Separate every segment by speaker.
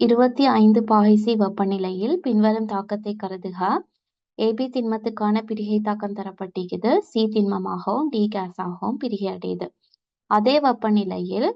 Speaker 1: இருபத்தி ஐந்து பாகை வெப்பநிலையில் பின்வரும் தாக்கத்தை கருதுக. ஏபி திண்மத்துக்கான பிரிகை தாக்கம் தரப்பட்டிருக்குது சி திண்மமாகவும் டி கேஸாகவும் பிரிகை அடையுது அதே வெப்பநிலையில்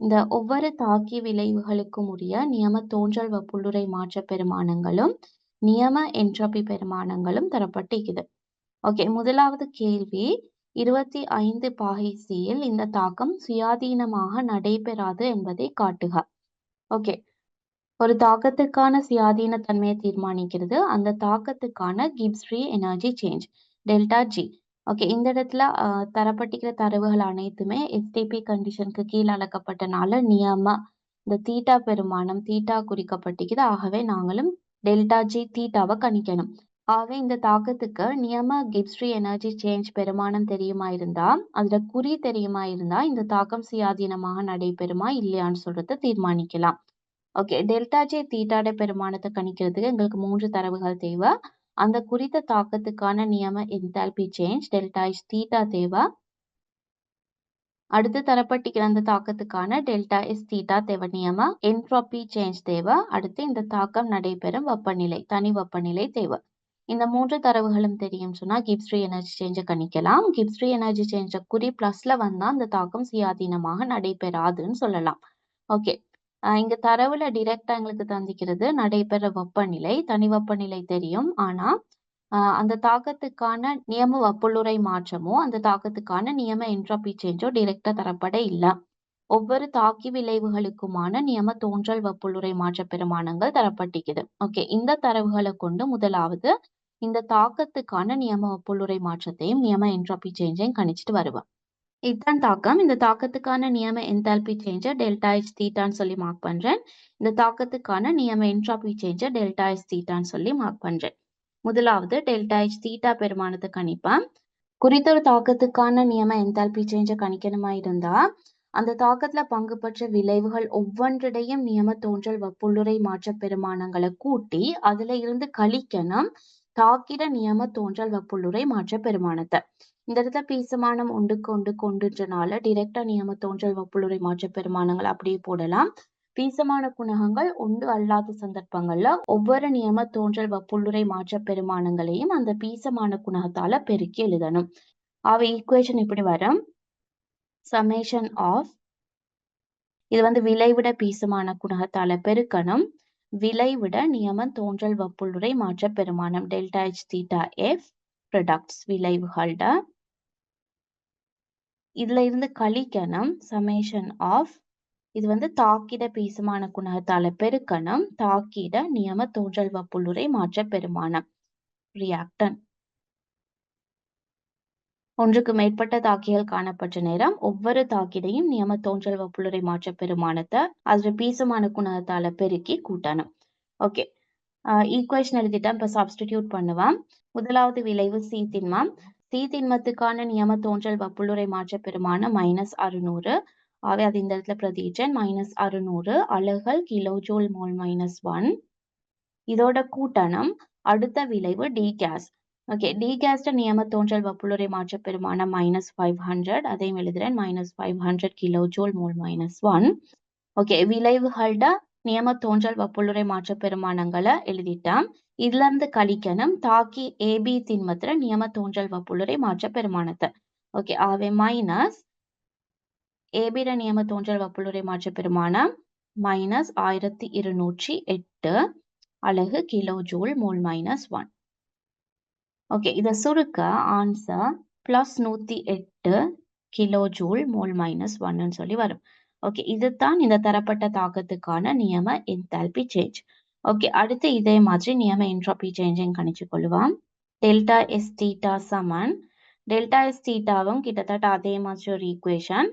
Speaker 1: இந்த ஒவ்வொரு தாக்கி விளைவுகளுக்கும் உரிய நியம தோன்றல் வப்புள்ளுரை மாற்ற பெருமானங்களும் நியம என்ட்ரோபி பெருமானங்களும் தரப்பட்டிருக்குது ஓகே முதலாவது கேள்வி. இருபத்தி ஐந்து பாகை சியில் இந்த தாக்கம் சுயாதீனமாக நடைபெறாது என்பதை காட்டுக. ஓகே ஒரு தாக்கத்துக்கான சுயாதீன தன்மையை தீர்மானிக்கிறது. அந்த தாக்கத்துக்கான Gibbs free energy change delta G okay இந்த இடத்துல தரப்பட்டிக்கிற தரவுகள் அனைத்துமே எஸ்டிபி கண்டிஷனுக்கு கீழ் அளக்கப்பட்டனால நியம இந்த தீட்டா பெருமானம் தீட்டா குறிக்கப்பட்டிக்குது ஆகவே நாங்களும் டெல்டா ஜி தீட்டாவை கணிக்கணும். ஆகவே இந்த தாக்கத்துக்கு நியம கிப்ஸ் எனர்ஜி சேஞ்ச் பெருமானம் தெரியுமா இருந்தா அதுல குறி தெரியுமா இருந்தா இந்த தாக்கம் சுயாதீனமாக நடைபெறுமா இல்லையான்னு சொல்றத தீர்மானிக்கலாம். ஓகே டெல்டா ஜே தீட்டாட பெருமானத்தை கணிக்கிறதுக்கு எங்களுக்கு மூன்று தரவுகள் தேவை. அந்த குறித்த தாக்கத்துக்கான நியம enthalpy change delta is theta தேவை. அடுத்து தரப்பட்டிருக்கிற அந்த தாக்கத்துக்கான டெல்டா எஸ் தீட்டா தேவை நியம. என்ட்ரோபி சேஞ்ச் தேவை. அடுத்து இந்த தாக்கம் நடைபெறும் வெப்பநிலை தனி வெப்பநிலை தேவை. இந்த மூன்று தரவுகளும் தெரியும் சொன்னா கிப்ஸ்ட்ரி எனர்ஜி சேஞ்சை கணிக்கலாம். கிப்ஸ்ட்ரி எனர்ஜி சேஞ்ச குறி பிளஸ்ல வந்தா அந்த தாக்கம் சுயாதீனமாக நடைபெறாதுன்னு சொல்லலாம். ஓகே இங்க தரவுல டிரெக்டா எங்களுக்கு தந்திக்கிறது நடைபெற வெப்பநிலை தனி வெப்பநிலை தெரியும். ஆனா அந்த தாக்கத்துக்கான நியம வப்புள்ளுரை மாற்றமோ அந்த தாக்கத்துக்கான நியம என்ட்ரோபி சேஞ்சோ டிரெக்டா தரப்பட இல்லை. ஒவ்வொரு தாக்கி விளைவுகளுக்குமான நியம தோன்றல் வப்புள்ளுரை மாற்ற பெருமானங்கள் தரப்பட்டிக்குது ஓகே இந்த தரவுகளை கொண்டு முதலாவது இந்த தாக்கத்துக்கான நியம வப்புள்ளுரை மாற்றத்தையும் நியம என்ட்ரோபி சேஞ்சையும் கணிச்சிட்டு வருவேன் இதுதான் தாக்கம். இந்த தாக்கத்துக்கான நியம என்தால்பி சேஞ்ச டெல்டா எச் தீட்டான்னு சொல்லி மார்க் பண்றேன். இந்த தாக்கத்துக்கான நியம என்ட்ராபி சேஞ்ச டெல்டா எச் தீட்டான்னு சொல்லி மார்க் பண்றேன். முதலாவது டெல்டா எச் தீட்டா பெருமானத்தை கணிப்பேன் குறித்த ஒரு தாக்கத்துக்கான நியம என்தால்பி சேஞ்ச கணிக்கணுமா இருந்தா அந்த தாக்கத்துல பங்கு பெற்ற விளைவுகள் ஒவ்வொன்றிடையும் நியம தோன்றல் வப்புள்ளுரை மாற்ற பெருமானங்களை கூட்டி அதுல இருந்து கழிக்கணும் தாக்கிட நியம தோன்றல் வப்புள்ளுரை மாற்ற பெருமானத்தை. இந்த இடத்துல பீசமானம் ஒன்றுக்கு ஒன்று கொண்டுன்றனால டிரெக்டா நியம தோன்றல் வப்புளுரை மாற்ற பெருமானங்கள் அப்படியே போடலாம். பீசமான குணகங்கள் ஒன்று அல்லாத சந்தர்ப்பங்கள்ல ஒவ்வொரு நியம தோன்றல் வப்புள்ளுரை மாற்ற பெருமானங்களையும் அந்த பீசமான குணகத்தால பெருக்கி எழுதணும். அவ ஈக்குவேஷன் இப்படி வரும். சமேஷன் ஆஃப் இது வந்து விளைவிட பீசமான குணகத்தால பெருக்கணும். விளைவிட நியம தோன்றல் வப்புள்ளுரை மாற்ற பெருமானம். Delta H theta F products விளைவுகள்ட இதுல இருந்து கழிக்கணும். சமேஷன் ஆஃப் இது வந்து தாக்கிட பேசுமான குணகத்தால பெருக்கணும். தாக்கிட நியம தோன்றல் வப்புள்ளுரை மாற்ற பெருமானம் ரியாக்டன் ஒன்றுக்கு மேற்பட்ட தாக்கிகள் காணப்பட்ட நேரம் ஒவ்வொரு தாக்கிடையும் நியம தோன்றல் வப்புளுரை மாற்ற பெருமானத்தை அதுல பீசமான குணகத்தால பெருக்கி கூட்டணும். ஓகே ஈக்குவேஷன் எழுதிட்டா இப்ப சப்ஸ்டிடியூட் பண்ணுவான் முதலாவது விளைவு சி திண்மம். சி நியம தோன்றல் வப்புளுரை மாற்ற பெருமான மைனஸ் அறுநூறு. ஆகவே அது இந்த இடத்துல பிரதிச்சன் மைனஸ் அறுநூறு. அலகுகள் kilo joule mole minus one. இதோட கூட்டணம் அடுத்த விளைவு டி கேஸ் ஓகே டி கேஸ்ட நியம தோன்றல் வப்புளுரை மாற்ற பெருமான மைனஸ் ஃபைவ் ஹண்ட்ரட் அதையும் எழுதுறேன். Minus five hundred kilo joule mole minus one. Okay விளைவுகள்ட நியம தோன்றல் வப்புளுரை மாற்ற பெருமானங்களை எழுதிட்டான். இதுல இருந்து கழிக்கணும் தாக்கி ஏபி திண்மத்துல நியம தோன்றல் வப்புளுரை மாற்ற பெருமானத்தை. ஓகே ஆவே மைனஸ் ஏபிர நியம தோன்றல் வப்புளுரை மாற்ற பெருமானம் மைனஸ் ஆயிரத்தி இருநூற்றி எட்டு அழகு kilo joule mole minus one okay இதை சுருக்க ஆன்சர் பிளஸ் நூத்தி எட்டு கிலோ ஜூல் மோல் மைனஸ் ஒன்னு சொல்லி வரும். ஓகே இதுதான் இந்த தரப்பட்ட தாக்கத்துக்கான நியம என்தால்பி சேஞ்ச் ஓகே அடுத்து இதே மாதிரி நியம என்ட்ரோபி சேஞ்சையும் கணிச்சு கொள்ளுவோம். டெல்டா எஸ் தீட்டா சமன். டெல்டா எஸ் தீட்டாவும் கிட்டத்தட்ட அதே மாதிரி ஒரு ஈக்குவேஷன்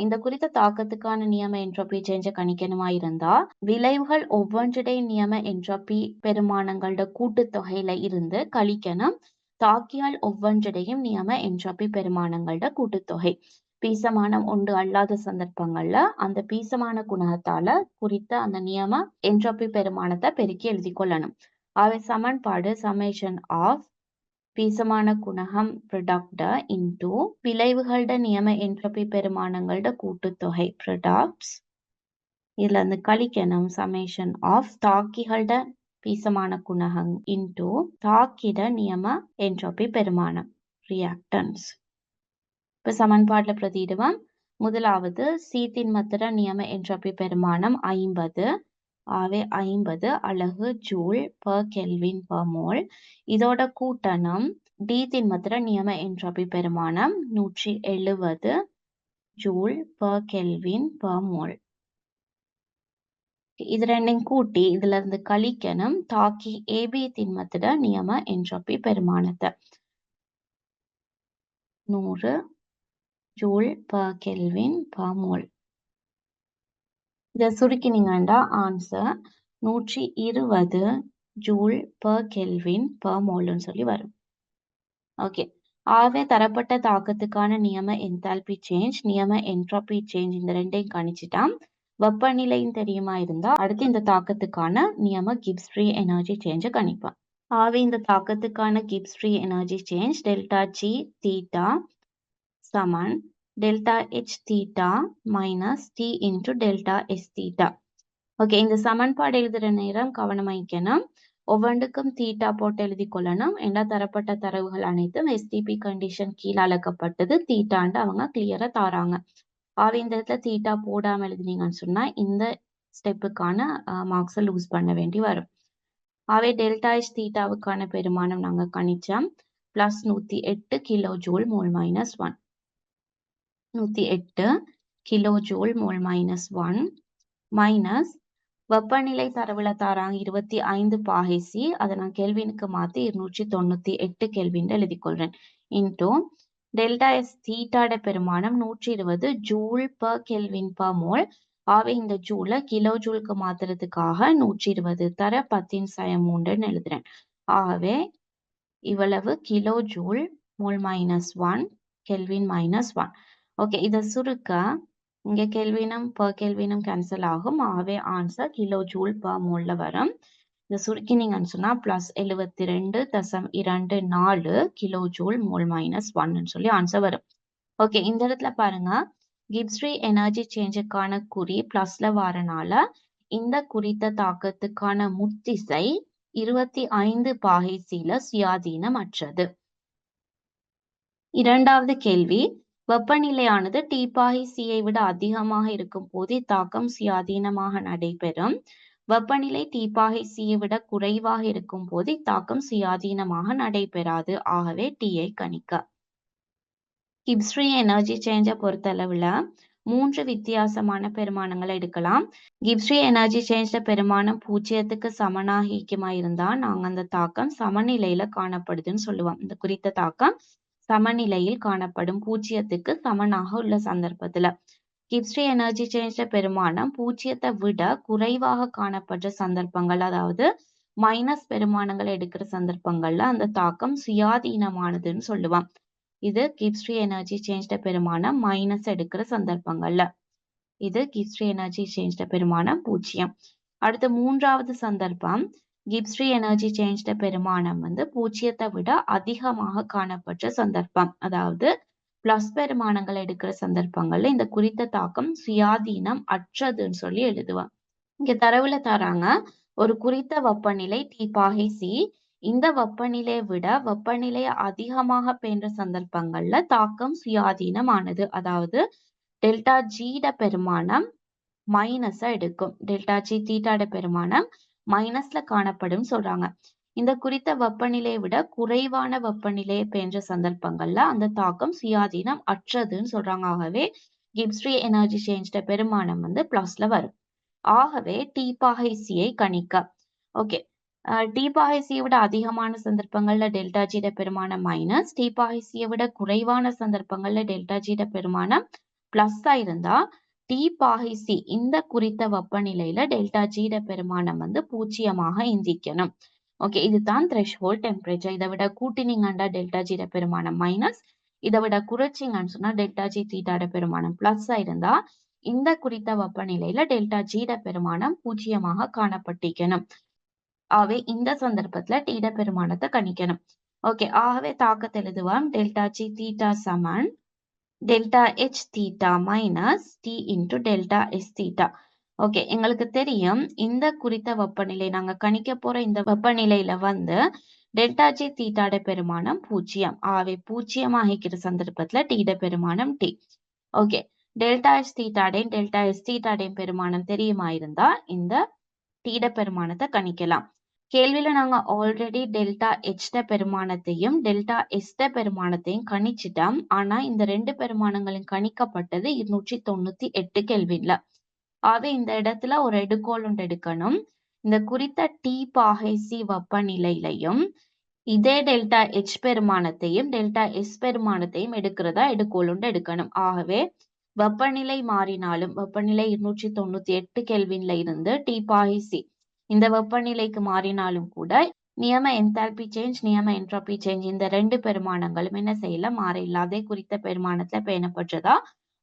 Speaker 1: இந்த குறித்த தாக்கத்துக்கான நியம என்ட்ரோபி சேஞ்சை கணிக்கணுமா இருந்தா விளைவுகள் ஒவ்வொன்றுடைய நியம என்ட்ரோபி பெருமானங்களோட கூட்டுத்தொகையில இருந்து கழிக்கணும். தாக்கியால் ஒவ்வொன்றிடையும் நியம என்ட்ரோபி பெருமானங்களோட கூட்டுத்தொகை. பீசமானம் உண்டு அல்லாத சந்தர்ப்பங்கள்ல அந்த பீசமான குணகத்தால குறித்த அந்த நியம என்ட்ரோபி பெருமானத்தை பெருக்கி எழுதி கொள்ளணும். அவை சமன்பாடு சமேஷன் ஆஃப் பீசமான குணகம் ப்ரொடக்ட இன்டூ விளைவுகளோட நியம என்ட்ரோபி பெருமானங்களோட கூட்டுத்தொகை ப்ரொடக்ட்ஸ் இதுல இருந்து கழிக்கணும். சமேஷன் ஆஃப் தாக்கிகளோட பீசமான குணகம் இன்டூ தாக்கிட நியம என்ட்ரோபி பெருமானம். ரியாக்டன்ஸ் இப்ப சமன்பாட்டுல பிரதியிடுவோம். முதலாவது சீத்திண்மத்திர நியம என்ட்ரோபி பெருமானம் ஐம்பது ஆவே ஐம்பது அழகு joule per kelvin per mole. இதோட கூட்டணம் டி திண்மத்திர நியம என்ட்ரோபி பெருமானம் நூற்றி எழுவது joule per kelvin per mole. இது ரெண்டையும் கூட்டி இதுல இருந்து கழிக்கணும். தாக்கி ஏபி திண்மத்திட நியம என்ட்ரோபி பெருமானத்தை. நூறு joule per kelvin per mole இதை சுருக்கினீங்கண்டா? ஆன்சர் நூற்றி இருபது ஜூல் பர் கெல்வின் பர் மோல்னு சொல்லி வரும். ஓகே ஆகவே தரப்பட்ட தாக்கத்துக்கான நியம என்தால்பி சேஞ்ச் நியம என்ட்ராபி சேஞ்ச் இந்த ரெண்டையும் கணிச்சிட்டான் வெப்பநிலையும் தெரியுமா இருந்தா அடுத்து இந்த தாக்கத்துக்கான நியம கிப்ஸ் ஃப்ரீ எனர்ஜி சேஞ்சை கணிப்பான் ஆகவே இந்த தாக்கத்துக்கான Gibbs free energy change delta G theta சமன். Delta H theta minus T into delta S theta. Okay இந்த சமன்பாடு எழுதுற நேரம் கவனமாய்க்கணும். ஒவ்வொன்றுக்கும் தீட்டா போட்டு எழுதி கொள்ளணும். எல்லா தரப்பட்ட தரவுகள் அனைத்தும் எஸ்டிபி கண்டிஷன் கீழே அளக்கப்பட்டது தீட்டாண்டு அவங்க கிளியரா தாராங்க. ஆக இந்த இடத்துல தீட்டா போடாம எழுதினீங்கன்னு சொன்னா இந்த ஸ்டெப்புக்கான மார்க்ஸை லூஸ் பண்ண வேண்டி வரும். ஆவே டெல்டா எச் தீட்டாவுக்கான பெருமானம் நாங்க கணிச்சோம். பிளஸ் நூத்தி எட்டு kilo joule mole minus one நூத்தி எட்டு kilo joule mole minus one minus வெப்பநிலை தரவுல தாராங்க இருபத்தி ஐந்து பாகைசி அதை நான் கெல்வினுக்கு மாத்தி இருநூற்றி தொண்ணூத்தி எட்டு கெல்வின் எழுதிக்கொள்றேன். இன்டூ டெல்டா எஸ் தீட்டாட பெருமானம் நூற்றி இருபது joule per kelvin per mole ஆவே இந்த ஜூலை கிலோ ஜூலுக்கு மாத்துறதுக்காக நூற்றி இருபது தர பத்தின் சயம் மூன்றுன்னு எழுதுறேன். ஆகவே இவ்வளவு kilo joule mole minus one kelvin minus one okay இதை சுருக்க இங்கே கெல்வினும் பர் கெல்வினும் கேன்சல் ஆகும். ஆவே ஆன்சர் கிலோ ஜூல் பர் மோல்ல வரும். இதை சுருக்கினீங்கன்னு சொன்னா ப்ளஸ் எழுபத்தி ரெண்டு தசம் இரண்டு நாலு கிலோ ஜூல் மோல் மைனஸ் ஒன்னு சொல்லி ஆன்சர் வரும். ஓகே இந்த இடத்துல பாருங்க. கிப்ஸ்ரீ எனர்ஜி சேஞ்சுக்கான குறி ப்ளஸ்ல வரனால இந்த குறித்த தாக்கத்துக்கான முத்திசை இருபத்தி ஐந்து பாகைசில சுயாதீனமற்றது. இரண்டாவது கேள்வி. வெப்பநிலையானது டீப்பாகை சியை விட அதிகமாக இருக்கும் போது இத்தாக்கம் சுயாதீனமாக நடைபெறும். வெப்பநிலை டீப்பாகை சியை விட குறைவாக இருக்கும் போது இத்தாக்கம் சுயாதீனமாக நடைபெறாது. ஆகவே டீயை கணிக்க. கிப்ஸ்ரீ எனர்ஜி சேஞ்சை பொறுத்தளவுல மூன்று வித்தியாசமான பெருமானங்களை எடுக்கலாம். கிப்ஸ்ரீ எனர்ஜி சேஞ்ச்ல பெருமானம் பூஜ்ஜியத்துக்கு சமனாகிக்குமா இருந்தா நாங்க அந்த தாக்கம் சமநிலையில காணப்படுதுன்னு சொல்லுவோம். இந்த குறித்த தாக்கம் சமநிலையில் காணப்படும் பூஜ்ஜியத்துக்கு சமனாக உள்ள சந்தர்ப்பத்துல. கிப்ஸ்ரி எனர்ஜி சேஞ்ச பெருமானம் பூஜ்ஜியத்தை விட குறைவாக காணப்படுற சந்தர்ப்பங்கள் அதாவது மைனஸ் பெருமானங்களை எடுக்கிற சந்தர்ப்பங்கள்ல அந்த தாக்கம் சுயாதீனமானதுன்னு சொல்லுவான். இது கிப்ஸ்ரி எனர்ஜி சேஞ்ச்ட பெருமானம் மைனஸ் எடுக்கிற சந்தர்ப்பங்கள்ல. இது கிப்ஸ்ரி எனர்ஜி சேஞ்ச்ட பெருமானம் பூஜ்ஜியம். அடுத்த மூன்றாவது சந்தர்ப்பம். கிப்ஸ்ரீ எனர்ஜி சேஞ்ச்ட பெருமானம் வந்து பூஜ்ஜியத்தை விட அதிகமாக காணப்பட்ட சந்தர்ப்பம். அதாவது பிளஸ் பெருமானங்கள் எடுக்கிற சந்தர்ப்பங்கள்ல இந்த குறித்த தாக்கம் சுயாதீனம் அற்றதுன்னு சொல்லி எழுதுவான் இங்க தரவுல தராங்க ஒரு குறித்த வெப்பநிலை டீப்பாகை சி இந்த வெப்பநிலையை விட வெப்பநிலை அதிகமாக பெய்ன்ற சந்தர்ப்பங்கள்ல தாக்கம் சுயாதீனமானது. அதாவது டெல்டா ஜிட பெருமானம் மைனஸா எடுக்கும். டெல்டா ஜி தீட்டாட பெருமானம் மைனஸ்ல காணப்படும் சொல்றாங்க. இந்த குறித்த வெப்பநிலையை விட குறைவான வெப்பநிலையை பெய்ன்ற சந்தர்ப்பங்கள்ல அந்த தாக்கம் சுயாதீனம் அற்றதுன்னு சொல்றாங்க. ஆகவே கிப்ஸ்ரீ எனர்ஜி சேஞ்சிட்ட பெருமானம் வந்து பிளஸ்ல வரும். ஆகவே டீபாகைசியை கணிக்க. ஓகே டீபாகைசியை விட அதிகமான சந்தர்ப்பங்கள்ல டெல்டா ஜிட பெருமானம் மைனஸ் டீபாகைசியை விட குறைவான சந்தர்ப்பங்கள்ல டெல்டா ஜிட பெருமானம் பிளஸ்ஸா இருந்தா டி பாகை சி இந்த குறித்த வெப்பநிலையில டெல்டா ஜீட பெருமானம் வந்து பூஜ்ஜியமாக இந்திக்கணும் ஓகே இதுதான் த்ரெஷ்ஹோல்ட் டெம்பரேச்சர் இதை விட கூட்டினீங்கண்டா டெல்டா ஜீட பெருமானம் மைனஸ் இதை விட குறைச்சிங்கன்னு சொன்னா டெல்டா ஜி தீட்டாட பெருமானம் பிளஸ் இருந்தா இந்த குறித்த வெப்பநிலையில டெல்டா ஜீட பெருமானம் பூஜ்ஜியமாக காணப்பட்டிருக்கணும். ஆகவே இந்த சந்தர்ப்பத்துல டீட பெருமானத்தை கணிக்கணும். ஓகே ஆகவே தாக்கத்தை எழுதுவோம். டெல்டா ஜி தீட்டா சமன் delta H theta minus T into delta S theta okay எங்களுக்கு தெரியும் இந்த குறித்த வெப்பநிலை நாங்க கணிக்க போற இந்த வெப்பநிலையில வந்து டெல்டா ஜி தீட்டாட பெருமானம் பூஜ்ஜியம். ஆகவே பூஜ்ஜியமாகிக்கிற சந்தர்ப்பத்துல டீட பெருமானம் டி ஓகே டெல்டா எஸ் தீட்டாடையும் டெல்டா எஸ் தீட்டாடையும் பெருமானம் தெரியுமா இருந்தா இந்த டீட பெருமானத்தை கணிக்கலாம். கேள்வியில நாங்க ஆல்ரெடி டெல்டா எச்ட பெருமானத்தையும் டெல்டா எஸ்ட பெருமானத்தையும் கணிச்சிட்டோம். ஆனா இந்த ரெண்டு பெருமானங்களும் கணிக்கப்பட்டது இருநூற்றி தொண்ணூத்தி எட்டு கேள்வியில. ஆக இந்த இடத்துல ஒரு எடுக்கோல் ஒன்று எடுக்கணும். இந்த குறித்த டி பாகைசி வெப்பநிலையிலையும் இதே டெல்டா எச் பெருமானத்தையும் டெல்டா எஸ் பெருமானத்தையும் எடுக்கிறதா எடுக்கோல் ஒன்று எடுக்கணும். ஆகவே வெப்பநிலை மாறினாலும் வெப்பநிலை இருநூற்றி தொண்ணூத்தி எட்டு கெல்வின்ல இருந்து டி பாகைசி இந்த வெப்பநிலைக்கு மாறினாலும் கூட நியம என்தால்பி சேஞ்ச் நியம என்ட்ரோபி சேஞ்ச் இந்த ரெண்டு பெருமானங்களும் என்ன செய்யல மாற இல்லாதே குறித்த பெருமானத்துல பேணப்பட்டதா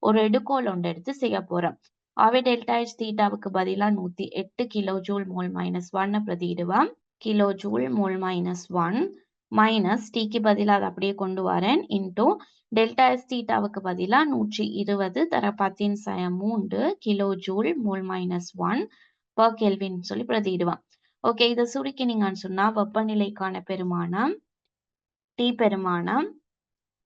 Speaker 1: ஒரு எடுக்கோல் ஒன்று எடுத்து செய்ய போறோம். ஆவே டெல்டா எச் தீட்டாவுக்கு பதிலா நூத்தி எட்டு கிலோ ஜூல் மோல் மைனஸ் ஒன்னு பிரதியிடுவான் kilo joule mole minus one minus டிக்கு பதிலாக அதை அப்படியே கொண்டு வரேன். இன்டூ டெல்டா எஸ் தீட்டாவுக்கு பதிலாக நூற்றி இருபது தர பத்தின் சய மூன்று kilo joule mole minus one per kelvin சொல்லி பிரதியிடுவான். ஓகே இதை சுருக்கினீங்கன்னு சொன்னா வெப்பநிலைக்கான பெருமானம் டி பெருமானம்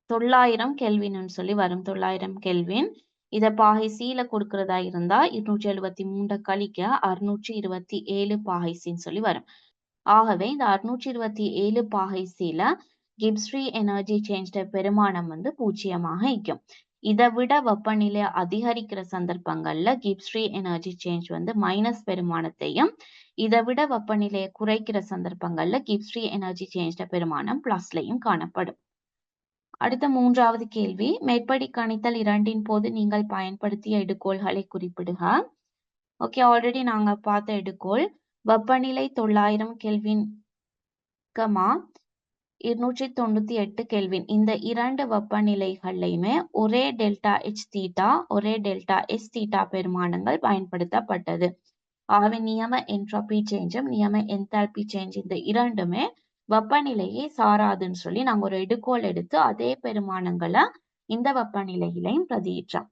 Speaker 1: தொள்ளாயிரம் கெல்வின்னு சொல்லி வரும். தொள்ளாயிரம் கெல்வின் இத பாகை சீல கொடுக்கறதா இருந்தா இருநூற்றி எழுபத்தி மூன்றை கழிக்க அறுநூற்றி இருபத்தி ஏழு பாகைசின்னு சொல்லி வரும். ஆகவே இந்த அறுநூற்றி இருபத்தி ஏழு பாகை சீல கிப்ஸ்ரீ எனர்ஜி சேஞ்ச் பெருமானம் வந்து பூஜ்ஜியமாக இருக்கும் இதை விட வெப்பநிலை அதிகரிக்கிற சந்தர்ப்பங்கள்ல கிப்ஸ்ரீ எனர்ஜி சேஞ்ச் வந்து மைனஸ் பெருமானத்தையும் இதை விட வெப்பநிலையை குறைக்கிற சந்தர்ப்பங்கள்ல கிப்ஸ்ரீ எனர்ஜி சேஞ்ச் பெருமானம் பிளஸ்லையும் காணப்படும். அடுத்த மூன்றாவது கேள்வி மேற்படி கணித்தல் இரண்டின் போது நீங்கள் பயன்படுத்திய எடுக்கோள்களை குறிப்பிடுக. ஓகே ஆல்ரெடி நாங்க பார்த்த எடுக்கோள் வெப்பநிலை தொள்ளாயிரம் கெல்வின் கமா இருநூற்றி தொண்ணூத்தி எட்டு கெல்வின் இந்த இரண்டு வெப்பநிலைகள்லையுமே ஒரே டெல்டா எச் தீட்டா ஒரே டெல்டா எஸ் தீட்டா பெருமானங்கள் பயன்படுத்தப்பட்டது. ஆவின் நியம என்ட்ராபி சேஞ்சும் நியம என்தால்பி சேஞ்ச் இந்த இரண்டுமே வெப்பநிலையை சாராதுன்னு சொல்லி நாங்க ஒரு எடுக்கோல் எடுத்து அதே பெருமானங்களை இந்த வெப்பநிலையிலையும் பிரதியிட்டோம்.